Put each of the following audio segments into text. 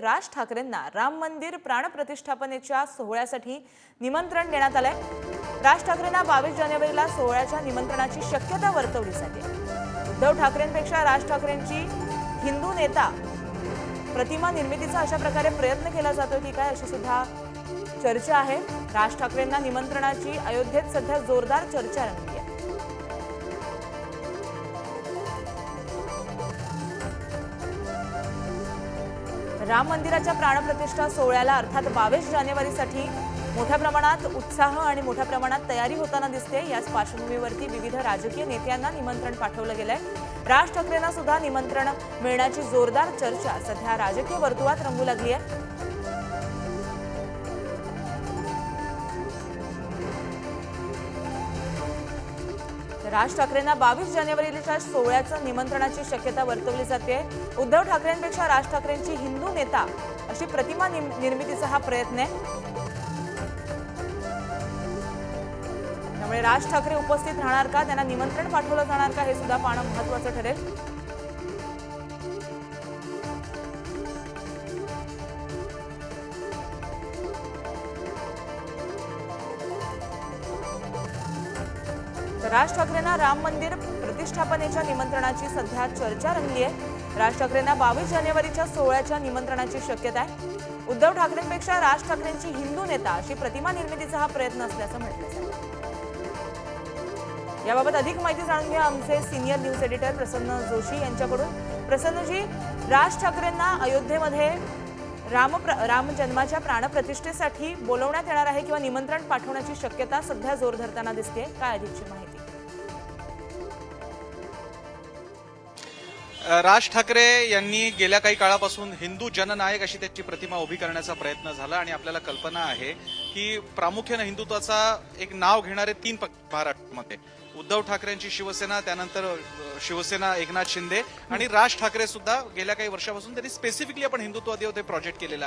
राज ठाकरेंना राम मंदिर प्राणप्रतिष्ठापनेच्या सोहळ्यासाठी निमंत्रण देण्यात आलंय. राज ठाकरेंना बावीस जानेवारीला सोहळ्याच्या निमंत्रणाची शक्यता वर्तवली जाते. उद्धव ठाकरेंपेक्षा राज ठाकरेंची हिंदू नेता प्रतिमा निर्मितीचा अशा प्रकारे प्रयत्न केला जातोय की काय अशी सुद्धा चर्चा आहे. राज ठाकरेंना निमंत्रणाची अयोध्येत सध्या जोरदार चर्चा रंगली राम मंदिराच्या प्राणप्रतिष्ठा सोहळ्याला अर्थात बावीस जानेवारीसाठी मोठ्या प्रमाणात उत्साह आणि मोठ्या प्रमाणात तयारी होताना दिसते. याच पार्श्वभूमीवरती विविध राजकीय नेत्यांना निमंत्रण पाठवलं गेलंय. राज ठाकरेंना सुद्धा निमंत्रण मिळण्याची जोरदार चर्चा सध्या राजकीय वर्तुळात रंगू लागली आहे. राज ठाकरेंना बावीस जानेवारीच्या सोहळ्याचं निमंत्रणाची शक्यता वर्तवली जाते. उद्धव ठाकरेंपेक्षा राज ठाकरेंची हिंदू नेता अशी प्रतिमा निर्मितीचा हा प्रयत्न आहे. त्यामुळे राज ठाकरे उपस्थित राहणार का? त्यांना निमंत्रण पाठवलं जाणार का? हे सुद्धा पाहणं महत्वाचं ठरेल. राज ठाकरेंना राम मंदिर प्रतिष्ठापनेच्या निमंत्रणाची सध्या चर्चा रंगली आहे. राज ठाकरेंना बावीस जानेवारीच्या सोहळ्याच्या निमंत्रणाची शक्यता आहे. उद्धव ठाकरेंपेक्षा राज ठाकरेंची हिंदू नेता अशी प्रतिमा निर्मितीचा हा प्रयत्न असल्याचं म्हटलं याबाबत अधिक माहिती जाणून घ्या आमचे senior news editor Prasanna Joshi यांच्याकडून. प्रसन्नजी राज ठाकरेंना अयोध्येमध्ये राम राम जन्माच्या प्राणप्रतिष्ठेसाठी बोलवण्यात येणार आहे किंवा निमंत्रण पाठवण्याची शक्यता सध्या जोर धरताना दिसते काय अधिकची माहिती? राज ठाकरे यांनी गेल्या काही काळापासून हिंदू जननायक अशी त्याची प्रतिमा उभी करण्याचा प्रयत्न झाला आणि आपल्याला कल्पना आहे की प्रामुख्याने हिंदुत्वाचा एक नाव घेणारे तीन पक्ष महाराष्ट्रामध्ये. उद्धव ठाकरेंची शिवसेना त्यानंतर शिवसेना एकनाथ शिंदे आणि राज ठाकरे सुद्धा गेल्या काही वर्षापासून त्यांनी स्पेसिफिकली आपण हिंदुत्ववादी होते प्रोजेक्ट केलेला.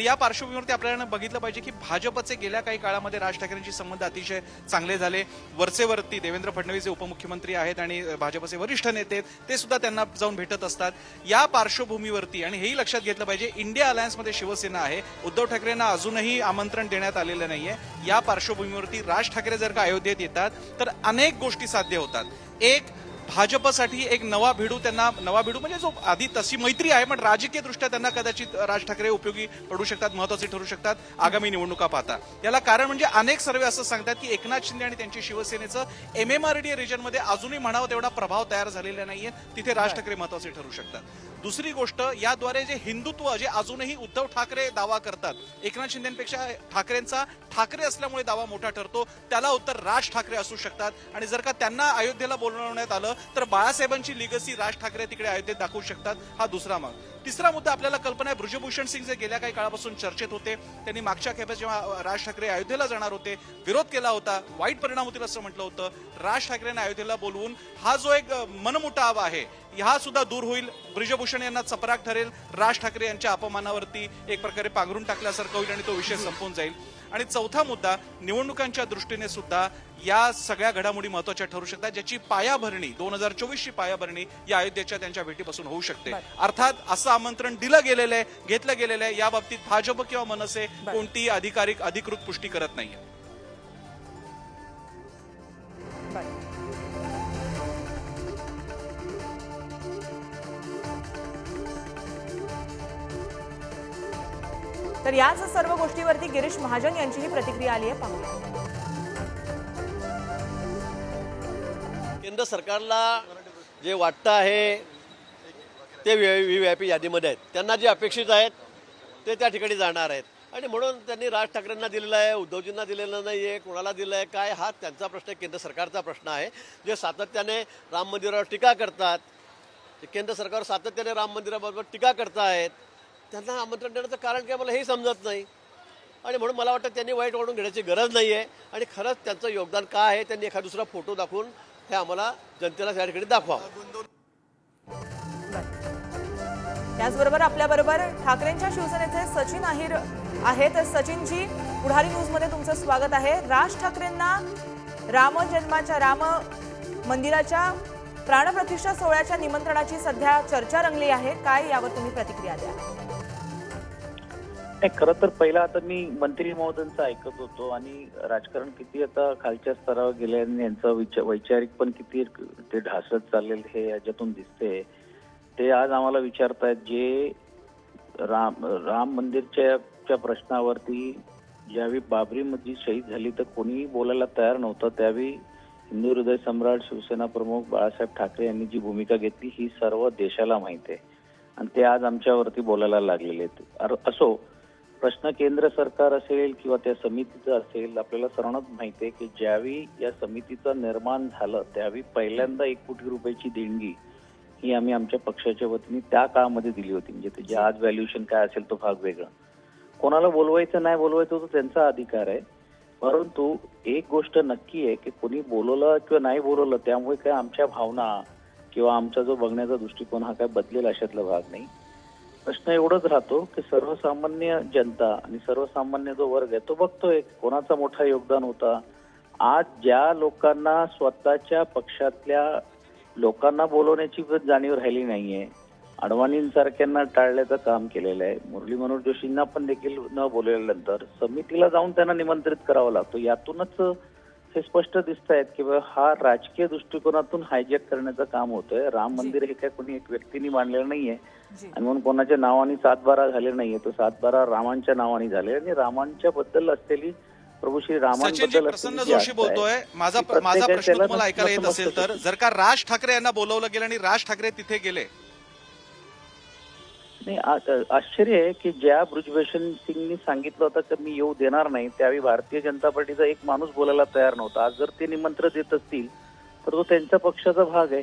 या पार्श्वभूमीवरती आपल्याला बघितलं पाहिजे की भाजपचे गेल्या काही काळामध्ये राज ठाकरेंशी संबंध अतिशय चांगले झाले. वरचेवरती देवेंद्र फडणवीस जे उपमुख्यमंत्री आहेत आणि भाजपचे वरिष्ठ नेते ते सुद्धा त्यांना जाऊन भेटत असतात. या पार्श्वभूमीवरती आणि हेही लक्षात घेतलं पाहिजे इंडिया अलायन्समध्ये शिवसेना आहे. उद्धव ठाकरेंना अजूनही आमंत्रण देण्यात आलेलं नाहीये. या पार्श्वभूमीवरती राज ठाकरे जर का अयोध्येत येतात तर अनेक गोष्टी साध्य होतात. एक भाजपसाठी एक नवा भिडू त्यांना नवा भिडू म्हणजे जो आधी तशी मैत्री आहे पण राजकीय दृष्ट्या त्यांना कदाचित राज ठाकरे उपयोगी पडू शकतात महत्त्वाचे ठरू शकतात आगामी निवडणुका पाहता. याला कारण म्हणजे अनेक सर्वे असं सांगतात की एकनाथ शिंदे आणि त्यांची शिवसेनेचं एम एम आर डी रिजनमध्ये अजूनही म्हणावं तेवढा प्रभाव तयार झालेला नाहीये. तिथे राज ठाकरे महत्त्वाचे ठरू शकतात. दुसरी गोष्ट याद्वारे जे हिंदुत्व जे अजूनही उद्धव ठाकरे दावा करतात एकनाथ शिंदेपेक्षा ठाकरेंचा ठाकरे असल्यामुळे दावा मोठा ठरतो त्याला उत्तर राज ठाकरे असू शकतात. आणि जर का त्यांना अयोध्येला बोलवण्यात आलं तर बाळासाहेबांची लिगसी राज ठाकरे तिकडे अयोध्येत दाखवू शकतात. हा दुसरा माग तिसरा मुद्दा आपल्याला कल्पना आहे ब्रजभूषण सिंग जे गेल्या काही काळापासून चर्चेत होते त्यांनी मागच्या खेपेस जेव्हा राज ठाकरे अयोध्येला जाणार होते विरोध केला होता वाईट परिणाम होतील असं म्हटलं होतं. राज ठाकरेंना अयोध्येला बोलवून हा जो एक मनमुटाव आहे हा सुद्धा दूर होईल. ब्रिजभूषण यांना चपराक ठरेल. राज ठाकरे यांच्या अपमानावरती एक प्रकारे पांघरून टाकल्यासारखं होईल आणि तो विषय संपून जाईल. आणि चौथा मुद्दा निवडणुकांच्या दृष्टीने सुद्धा या सगळ्या घडामोडी महत्त्वाच्या ठरू शकतात ज्याची पायाभरणी दोन हजार चोवीसची पायाभरणी या अयोध्येच्या त्यांच्या भेटीपासून होऊ शकते. अर्थात असं आमंत्रण दिलं गेलेलं आहे घेतलं गेलेलं आहे या बाबतीत भाजप किंवा मनसे कोणतीही अधिकारिक अधिकृत पुष्टी करत नाहीये. तर याच सर्व गोष्टीवरती गिरीश महाजन यांचीही प्रतिक्रिया आली आहे पाहूया. केंद्र सरकारला जे वाटतं आहे ते व्ही आय पी यादीमध्ये आहेत. त्यांना जे अपेक्षित आहेत ते त्या ठिकाणी जाणार आहेत. आणि म्हणून त्यांनी राज ठाकरेंना दिलेलं आहे उद्धवजींना दिलेलं नाही आहे कोणाला दिलं आहे काय हा त्यांचा प्रश्न आहे, केंद्र सरकारचा प्रश्न आहे. जे सातत्याने राम मंदिरावर टीका करतात ते केंद्र सरकार सातत्याने राम मंदिराबरोबर टीका करतायत. त्यांना आमंत्रण देण्याचं कारण काय मला हे समजत नाही. आणि म्हणून मला वाटतं त्यांनी वाईट वाढून घेण्याची गरज नाही आहे आणि खरंच त्यांचं योगदान काय आहे त्यांनी एखादा दुसरा फोटो दाखवून हे आम्हाला जनतेला त्या ठिकाणी दाखवावं त्याचबरोबर आपल्याबरोबर ठाकरेंच्या शिवसेनेचे सचिन अहिर आहेत. सचिनजी पुढारी न्यूजमध्ये तुमचं स्वागत आहे. राज ठाकरेंना राम जन्माच्या राम मंदिराच्या प्राणप्रतिष्ठा सोहळ्याच्या निमंत्रणाची सध्या चर्चा रंगली आहे. काय यावर तुम्ही प्रतिक्रिया द्या नाही खरं तर पहिला आता मी मंत्री महोदयांचं ऐकत होतो आणि राजकारण किती आता खालच्या स्तरावर गेले आणि यांचं विचार वैचारिक पण किती ते ढासत चाललेलं हे याच्यातून दिसते ते आज आम्हाला विचारतायत जे राम राम मंदिरच्या च्या प्रश्नावरती ज्यावेळी बाबरी मस्जिद शहीद झाली तर कोणीही बोलायला तयार नव्हतं त्यावेळी हिंदू हृदय सम्राट शिवसेना प्रमुख बाळासाहेब ठाकरे यांनी जी भूमिका घेतली ही सर्व देशाला माहिती आहे. आणि ते आज आमच्यावरती बोलायला लागलेले आहेत. अर- असो प्रश्न केंद्र सरकार असेल किंवा त्या समितीचं असेल आपल्याला सर्वांनाच माहिती आहे की ज्यावेळी या समितीचं निर्माण झालं त्यावेळी पहिल्यांदा एक कोटी रुपयाची देणगी ही आम्ही आमच्या पक्षाच्या वतीने त्या काळामध्ये दिली होती. म्हणजे त्याचे आज व्हॅल्युएशन काय असेल तो भाग वेगळा. कोणाला बोलवायचं नाही बोलवायचं तो त्यांचा अधिकार आहे. परंतु एक गोष्ट नक्की आहे की कोणी बोलवलं किंवा नाही बोलवलं त्यामुळे काय आमच्या भावना किंवा आमचा जो बघण्याचा दृष्टिकोन हा काय बदलेल अशातला भाग नाही. प्रश्न एवढंच राहतो की सर्वसामान्य जनता आणि सर्वसामान्य जो वर्ग आहे तो बघतोय कोणाचा मोठा योगदान होता. आज ज्या लोकांना स्वतःच्या पक्षातल्या लोकांना बोलवण्याची जाणीव राहिली नाहीये अडवाणींसारख्यांना टाळल्याचं काम केलेलं आहे. मुरली मनोहर जोशींना पण देखील न बोलवल्यानंतर समितीला जाऊन त्यांना निमंत्रित करावं लागतो. यातूनच हे स्पष्ट दिसत आहेत की हा राजकीय दृष्टिकोनातून हायजॅक करण्याचं काम होतंय. राम मंदिर हे काय कोणी एक व्यक्तीने बांधलेलं नाहीये. आणि म्हणून कोणाच्या नावाने सातबारा झाले नाहीये. तो सातबारा रामांच्या नावाने झाले. आणि रामांच्या बद्दल असलेली प्रभू श्री रामांबद्दल प्रसन्न जोशी बोलतोय. माझा ती माझा प्रश्न तुम्हाला ऐकायला येत असेल तर. जर का राज ठाकरे यांना बोलवलं गेलं आणि राज ठाकरे तिथे गेले नाही आश्चर्य आहे की ज्या ब्रुजभूषण सिंगनी सांगितलं होतं की मी येऊ देणार नाही त्यावेळी भारतीय जनता पार्टीचा एक माणूस बोलायला तयार नव्हता. आज जर ते निमंत्रण देत असतील तर तो त्यांच्या पक्षाचा भाग आहे.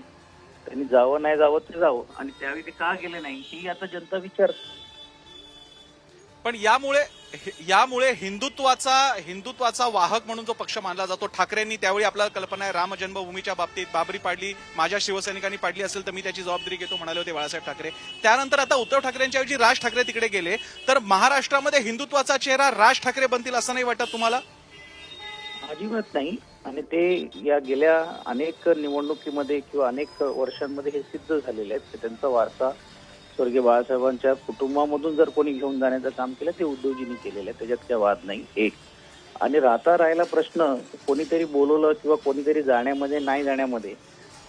त्यांनी जावं नाही जावं ते जावं. आणि त्यावेळी ते का गेले नाही ही आता जनता विचार पण यामुळे यामुळे हिंदुत्वाचा हिंदुत्वाचा वाहक म्हणून जो पक्ष मानला जातो ठाकरेंनी त्यावेळी आपल्याला कल्पना आहे राम जन्मभूमीच्या बाबतीत बाबरी पाडली माझ्या शिवसैनिकांनी पाडली असेल तर मी त्याची जबाबदारी घेतो म्हणाले होते बाळासाहेब ठाकरे. त्यानंतर आता उद्धव ठाकरेंच्या ऐवजी राज ठाकरे तिकडे गेले. तर महाराष्ट्रामध्ये हिंदुत्वाचा चेहरा राज ठाकरे बनतील असं नाही वाटत तुम्हाला? अजिबात नाही. आणि ते या गेल्या अनेक निवडणुकीमध्ये किंवा अनेक वर्षांमध्ये हे सिद्ध झालेले आहेत. त्यांचा वारसा स्वर्गीय बाळासाहेबांच्या कुटुंबामधून जर कोणी घेऊन जाण्याचं काम केलं ते उद्योगजींनी केलेलं आहे. त्याच्यात काय वाद नाही. एक. आणि राहता राहिला प्रश्न कोणीतरी बोलवलं किंवा कोणीतरी जाण्यामध्ये नाही जाण्यामध्ये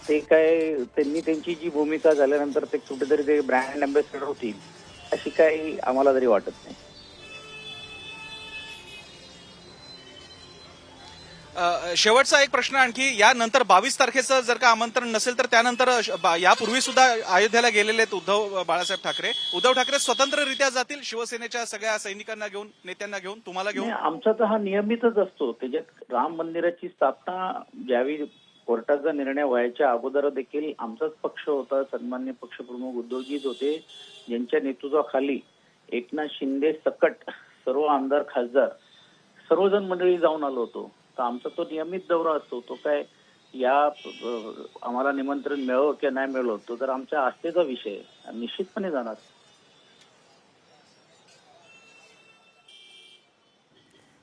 ते काय त्यांनी त्यांची जी भूमिका झाल्यानंतर ते कुठेतरी ते ब्रँड अँबॅसेडर होतील अशी काही आम्हाला तरी वाटत नाही. शेवटचा एक प्रश्न आणखी यानंतर बावीस तारखेचं जर का आमंत्रण नसेल तर त्यानंतर यापूर्वी सुद्धा अयोध्येला गेलेले आहेत उद्धव बाळासाहेब ठाकरे. उद्धव ठाकरे स्वतंत्ररित्या जातील शिवसेनेच्या सगळ्या सैनिकांना घेऊन नेत्यांना घेऊन तुम्हाला घेऊन? आमचा तर हा नियमितच असतो. त्याच्यात राम मंदिराची स्थापना ज्यावेळी कोर्टाचा निर्णय व्हायच्या अगोदर देखील आमचाच पक्ष होता सन्मान्य पक्षप्रमुख उद्धवजीच होते ज्यांच्या नेतृत्वाखाली एकनाथ शिंदे सकट सर्व आमदार खासदार सर्वजण मंडळी जाऊन आलो होतो. तर आमचा तो नियमित दौरा असतो तो काय या आम्हाला निमंत्रण मिळव किंवा नाही मिळव तो तर आमच्या आस्थेचा विषय निश्चितपणे जाणार.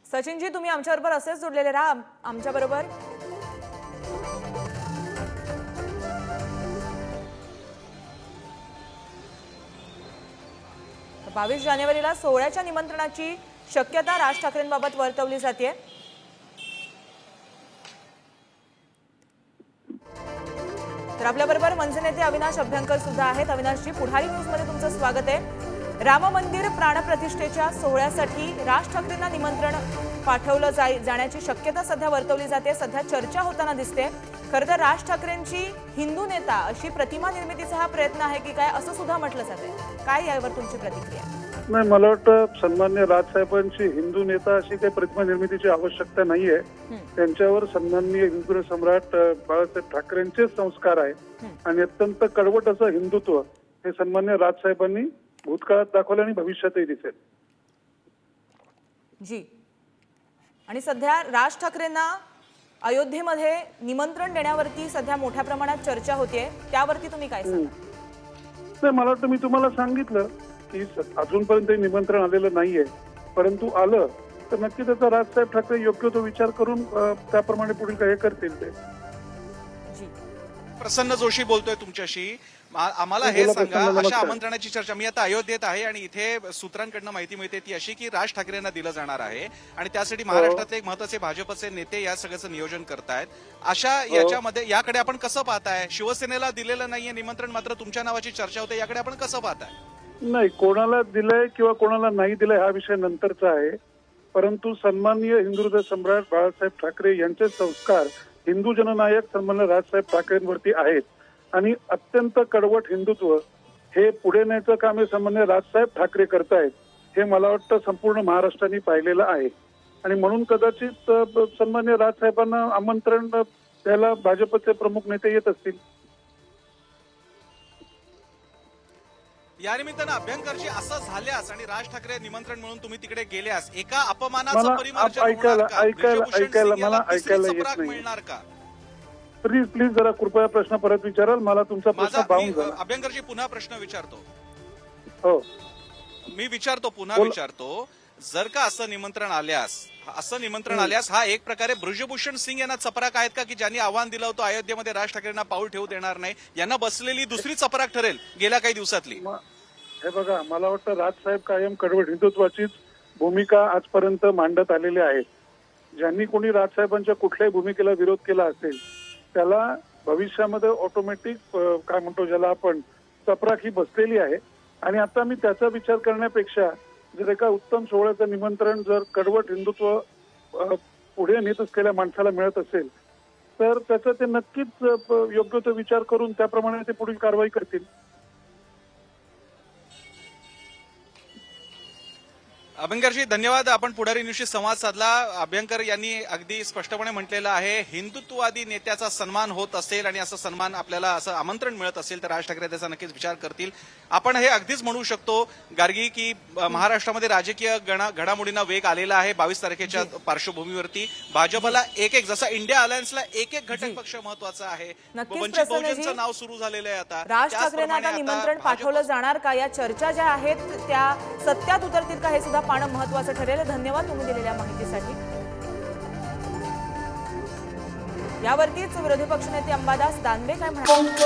सचिनजी तुम्ही आमच्याबरोबर असेच जोडलेले राहा आमच्याबरोबर. बावीस जानेवारीला सोहळ्याच्या निमंत्रणाची शक्यता राज ठाकरेंबाबत वर्तवली जाते तर आपल्याबरोबर मनसे नेते अविनाश अभ्यंकर सुद्धा आहेत. अविनाशजी पुढारी न्यूजमध्ये तुमचं स्वागत आहे. राम मंदिर प्राणप्रतिष्ठेच्या सोहळ्यासाठी राज ठाकरेंना निमंत्रण पाठवलं जाई जाण्याची शक्यता सध्या वर्तवली जाते. सध्या चर्चा होताना दिसते. खरं तर राज ठाकरेंची हिंदू नेता अशी प्रतिमा निर्मितीचा हा प्रयत्न आहे की काय असं सुद्धा म्हटलं जाते काय यावर तुमची प्रतिक्रिया? नाही मला वाटतं सन्मान्य राजसाहेबांची हिंदू नेता अशी काही प्रतिमा निर्मितीची आवश्यकता नाहीये. त्यांच्यावर सन्माननीय हिंदू सम्राट बाळासाहेब ठाकरेंचे संस्कार आहे आणि अत्यंत कडवट असं हिंदुत्व हे सन्मान्य राजसाहेबांनी भूतकाळात दाखवलं आणि भविष्यातही दिसेल. जी. आणि सध्या राज ठाकरेंना अयोध्येमध्ये निमंत्रण देण्यावरती सध्या मोठ्या प्रमाणात चर्चा होतीये. त्यावरती तुम्ही काय सांगा मला वाटतं मी तुम्हाला सांगितलं की स- अजूनपर्यंत हे निमंत्रण आलेलं नाहीये. परंतु आलं तर नक्की त्याचा राजसाहेब ठाकरे योग्य तो विचार करून त्याप्रमाणे पुढील काही करतील ते. प्रसन्न जोशी बोलतोय तुमच्याशी. आम्हाला हो, हे सांगा अशा. आमंत्रणाची चर्चा मी आता अयोध्येत आहे आणि इथे सूत्रांकडनं माहिती मिळते ती अशी की राज ठाकरेंना दिलं जाणार आहे आणि त्यासाठी महाराष्ट्रातले एक महत्त्वाचे भाजपचे नेते या सगळ्याचं नियोजन करतायत. अशा हो. याच्यामध्ये याकडे आपण कसं पाहताय? शिवसेनेला दिलेलं नाहीये निमंत्रण मात्र तुमच्या नावाची चर्चा होते याकडे आपण कसं पाहताय? नाही कोणाला दिलंय किंवा कोणाला नाही दिलंय हा विषय नंतरचा आहे. परंतु सन्माननीय हिंदुहृदय सम्राट बाळासाहेब ठाकरे यांचे संस्कार हिंदू जननायक सन्मान्य राजसाहेब ठाकरेंवरती आहेत. आणि अत्यंत कडवट हिंदुत्व हे पुढे न्यायचं काम हे सन्मान्य राजसाहेब ठाकरे करतायत हे मला वाटतं संपूर्ण महाराष्ट्राने पाहिलेलं आहे. आणि म्हणून कदाचित सन्मान्य राजसाहेबांना आमंत्रण द्यायला भाजपचे प्रमुख नेते येत असतील. या निमित्तानं अभ्यंकरजी असं झाल्यास आणि राज ठाकरे निमंत्रण म्हणून तुम्ही तिकडे गेल्यास एका अपमानाचं परिमार्जन ऐकायला-? ऐकायला- ऐकायला- मला येत नाही. मिळणार का? प्लीज प्लीज जरा कृपया प्रश्न परत विचाराल. मला तुमचा प्रश्न पाहून अभ्यंकरजी पुन्हा प्रश्न विचारतो. हो. मी विचारतो पुन्हा. विचारतो. जर का असं निमंत्रण आल्यास असं निमंत्रण आल्यास हा एक प्रकारे ब्रजभूषण सिंग यांना चपराक आहेत का? की ज्यांनी आव्हान दिलं होतं अयोध्येमध्ये राज ठाकरेंना पाऊल ठेवू देणार नाही यांना बसलेली दुसरी चपराक ठरेल गेल्या काही दिवसातली. हे बघा मला वाटतं राजसाहेब कायम कडवट हिंदुत्वाचीच भूमिका आजपर्यंत मांडत आलेली आहे. ज्यांनी कोणी राजसाहेबांच्या कुठल्याही भूमिकेला विरोध केला असेल त्याला भविष्यामध्ये ऑटोमॅटिक काय म्हणतो ज्याला आपण चपराक ही बसलेली आहे. आणि आता मी त्याचा विचार करण्यापेक्षा जर एका उत्तम सोहळ्याचं निमंत्रण जर कडवट हिंदुत्व पुढे नेत असलेल्या माणसाला मिळत असेल तर त्याचा ते नक्कीच योग्य तो विचार करून त्याप्रमाणे ते पुढील कारवाई करतील. अभ्यंकरजी धन्यवाद. आपण पुढारी न्यूजशी संवाद साधला. अभ्यंकर यांनी अगदी स्पष्टपणे म्हटलेलं आहे हिंदुत्ववादी नेत्याचा सन्मान होत असेल आणि असं सन्मान आपल्याला असं आमंत्रण मिळत असेल तर राज ठाकरे त्याचा नक्कीच विचार करतील. आपण हे अगदीच म्हणू शकतो गार्गी की महाराष्ट्रामध्ये राजकीय घडामोडींना वेग आलेला आहे बावीस तारखेच्या पार्श्वभूमीवरती. भाजपला एक एक जसा इंडिया अलायन्सला एक एक घटक पक्ष महत्त्वाचा आहे. वंचित. बहुजनचं नाव सुरू झालेलं आहे आता. राज ठाकरेंना त्याचप्रमाणे निमंत्रण पाठवलं जाणार का? या चर्चा ज्या आहेत त्या सत्यात उतरतील का हे सुद्धा पाहणं महत्वाचं ठरेल. धन्यवाद तुम्ही दिलेल्या माहितीसाठी. यावरतीच विरोधी पक्षनेते अंबादास दानवे काय म्हणाले?